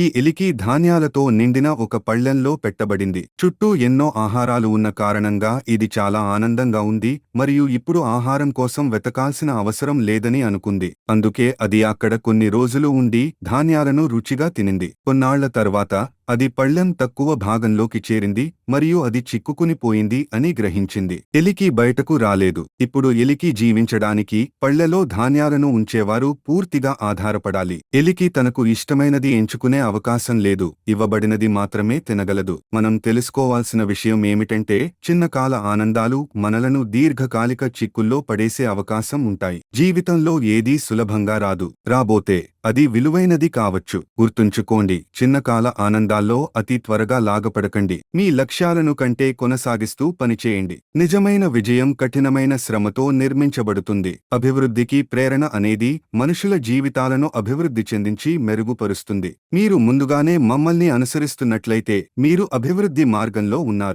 ఈ ఎలికి ధాన్యాలతో నిండిన ఒక పళ్ళెంలో పెట్టబడింది. చుట్టూ ఎన్నో ఆహారాలు ఉన్న కారణంగా ఇది చాలా ఆనందంగా ఉంది మరియు ఇప్పుడు ఆహారం కోసం వెతకాల్సిన అవసరం లేదని అనుకుంది. అందుకే అది అక్కడ కొన్ని రోజులు ఉండి ధాన్యాలను రుచిగా తినింది. కొన్నాళ్ళ తర్వాత అది పళ్ళెం తక్కువ భాగంలోకి చేరింది మరియు అది చిక్కుకుని పోయింది అని గ్రహించింది. ఎలికి బయటకు రాలేదు. ఇప్పుడు ఎలికి జీవించడానికి పళ్ళెలో ధాన్యాలను ఉంచేవారు పూర్తిగా ఆధారపడాలి. ఎలికి తనకు ఇష్టమైనది ఎంచుకునే అవకాశం లేదు. ఇవ్వబడినది మాత్రమే తినగలదు. మనం తెలుసుకోవాల్సిన విషయం ఏమిటంటే చిన్నకాల ఆనందాలు మనలను దీర్ఘకాలిక చిక్కుల్లో పడేసే అవకాశం ఉంటాయి. జీవితంలో ఏదీ సులభంగా రాదు. రాబోతే అది విలువైనది కావచ్చు. గుర్తుంచుకోండి చిన్నకాల మార్గాల్లో అతి త్వరగా లాగపడకండి మీ లక్ష్యాలను కంటే కొనసాగిస్తూ పనిచేయండి. నిజమైన విజయం కఠినమైన శ్రమతో నిర్మించబడుతుంది. అభివృద్ధికి ప్రేరణ అనేది మనుషుల జీవితాలను అభివృద్ధి చెందించి మెరుగుపరుస్తుంది. మీరు ముందుగానే మమ్మల్ని అనుసరిస్తున్నట్లయితే మీరు అభివృద్ధి మార్గంలో ఉన్నారు.